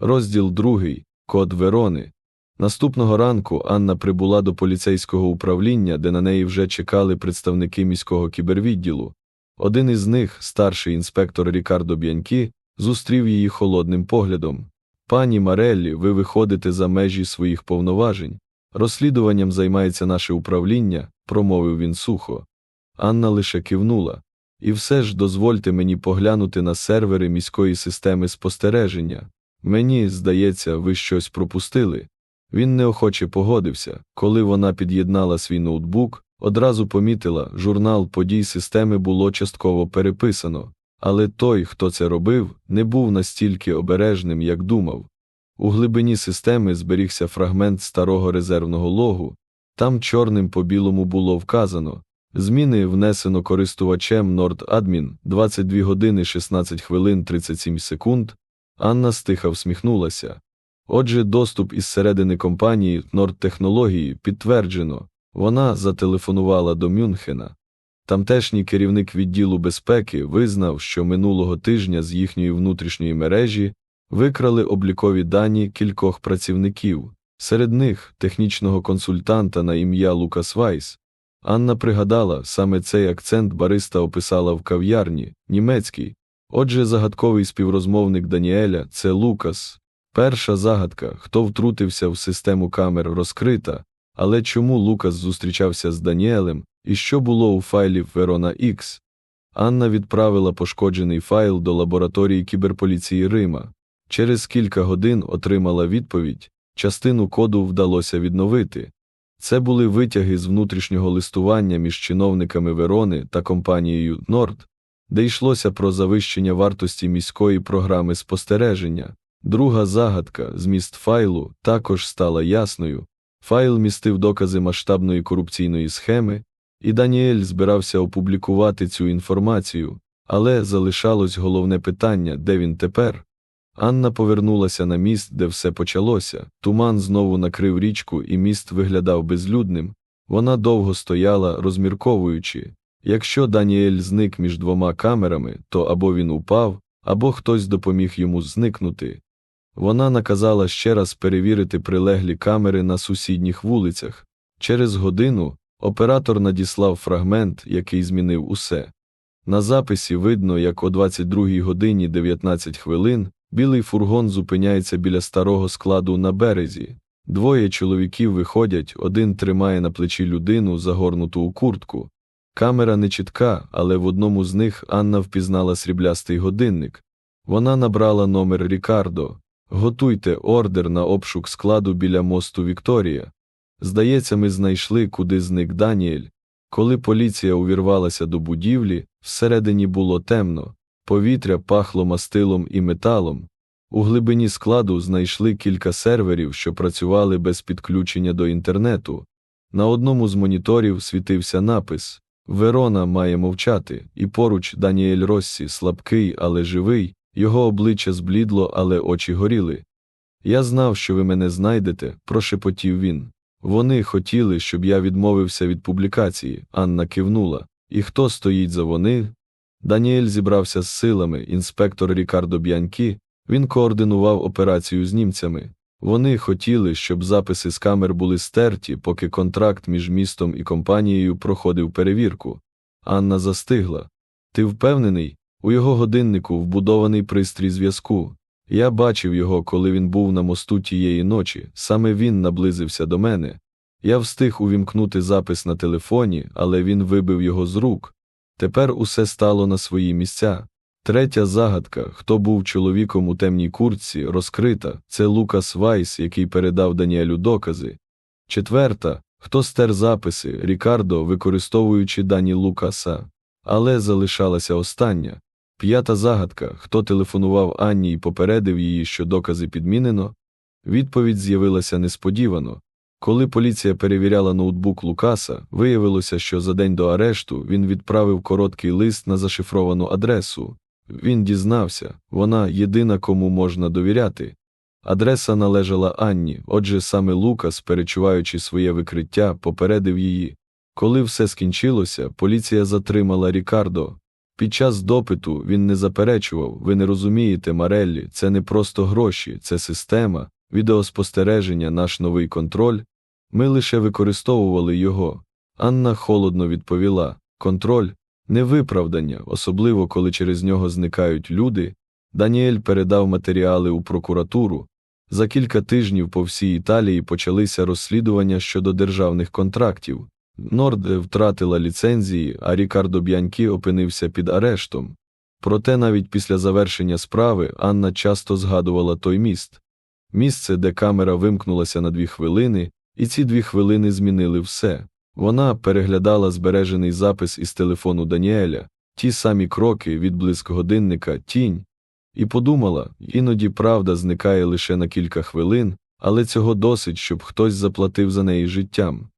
Розділ другий. Код Верони. Наступного ранку Анна прибула до поліцейського управління, де на неї вже чекали представники міського кібервідділу. Один із них, старший інспектор Рікардо Б'янкі, зустрів її холодним поглядом. Пані Мареллі, ви виходите за межі своїх повноважень. Розслідуванням займається наше управління, промовив він сухо. Анна лише кивнула. І все ж дозвольте мені поглянути на сервери міської системи спостереження. Мені, здається, ви щось пропустили. Він неохоче погодився. Коли вона під'єднала свій ноутбук, одразу помітила, журнал подій системи було частково переписано, але той, хто це робив, не був настільки обережним, як думав. У глибині системи зберігся фрагмент старого резервного логу, там чорним по білому було вказано Зміни внесено користувачем NordAdmin 22 години 16 хвилин 37 секунд. Анна стиха всміхнулася. Отже, доступ із середини компанії Нордтехнології підтверджено. Вона зателефонувала до Мюнхена. Тамтешній керівник відділу безпеки визнав, що минулого тижня з їхньої внутрішньої мережі викрали облікові дані кількох працівників, серед них технічного консультанта на ім'я Лукас Вайс. Анна пригадала, саме цей акцент бариста описала в кав'ярні, німецький. Отже, загадковий співрозмовник Даніеля це Лукас. Перша загадка, хто втрутився в систему камер, розкрита, але чому Лукас зустрічався з Даніелем і що було у файлі Верона X? Анна відправила пошкоджений файл до лабораторії кіберполіції Рима. Через кілька годин отримала відповідь, частину коду вдалося відновити. Це були витяги з внутрішнього листування між чиновниками Верони та компанією Норд, де йшлося про завищення вартості міської програми спостереження. Друга загадка, зміст файлу, також стала ясною. Файл містив докази масштабної корупційної схеми, і Даніель збирався опублікувати цю інформацію, але залишалось головне питання, де він тепер. Анна повернулася на міст, де все почалося. Туман знову накрив річку, і міст виглядав безлюдним. Вона довго стояла, розмірковуючи якщо Даніель зник між двома камерами, то або він упав, або хтось допоміг йому зникнути. Вона наказала ще раз перевірити прилеглі камери на сусідніх вулицях. Через годину оператор надіслав фрагмент, який змінив усе. На записі видно, як о 22 годині 19 хвилин білий фургон зупиняється біля старого складу на березі. Двоє чоловіків виходять, один тримає на плечі людину, загорнуту у куртку. Камера не чітка, але в одному з них Анна впізнала сріблястий годинник. Вона набрала номер Рікардо. Готуйте ордер на обшук складу біля мосту Вікторія. Здається, ми знайшли, куди зник Даніель. Коли поліція увірвалася до будівлі, всередині було темно, повітря пахло мастилом і металом. У глибині складу знайшли кілька серверів, що працювали без підключення до інтернету. На одному з моніторів світився напис Верона має мовчати, і поруч Даніель Россі, слабкий, але живий, його обличчя зблідло, але очі горіли. Я знав, що ви мене знайдете, прошепотів він. Вони хотіли, щоб я відмовився від публікації. Анна кивнула. І хто стоїть за вони? Даніель зібрався з силами, інспектор Рікардо Б'янкі, він координував операцію з німцями. Вони хотіли, щоб записи з камер були стерті, поки контракт між містом і компанією проходив перевірку. Анна застигла. Ти впевнений? У його годиннику вбудований пристрій зв'язку. Я бачив його, коли він був на мосту тієї ночі, саме він наблизився до мене. Я встиг увімкнути запис на телефоні, але він вибив його з рук. Тепер усе стало на свої місця. Третя загадка, хто був чоловіком у темній куртці, розкрита, це Лукас Вайс, який передав Даніелю докази. Четверта, хто стер записи, Рікардо, використовуючи дані Лукаса. Але залишалася остання. П'ята загадка, хто телефонував Анні і попередив її, що докази підмінено. Відповідь з'явилася несподівано. Коли поліція перевіряла ноутбук Лукаса, виявилося, що за день до арешту він відправив короткий лист на зашифровану адресу. Він дізнався, вона єдина, кому можна довіряти. Адреса належала Анні, отже, саме Лукас, перечуваючи своє викриття, попередив її. Коли все скінчилося, поліція затримала Рікардо. Під час допиту він не заперечував, ви не розумієте, Мареллі, це не просто гроші, це система, відеоспостереження, наш новий контроль. Ми лише використовували його. Анна холодно відповіла: контроль не виправдання, особливо коли через нього зникають люди. Даніель передав матеріали у прокуратуру. За кілька тижнів по всій Італії почалися розслідування щодо державних контрактів. Норд втратила ліцензії, а Рікардо Б'янкі опинився під арештом. Проте навіть після завершення справи Анна часто згадувала той міст. Місце, де камера вимкнулася на дві хвилини, і ці дві хвилини змінили все. Вона переглядала збережений запис із телефону Даніеля, ті самі кроки, відблиск годинника, тінь, і подумала, іноді правда зникає лише на кілька хвилин, але цього досить, щоб хтось заплатив за неї життям.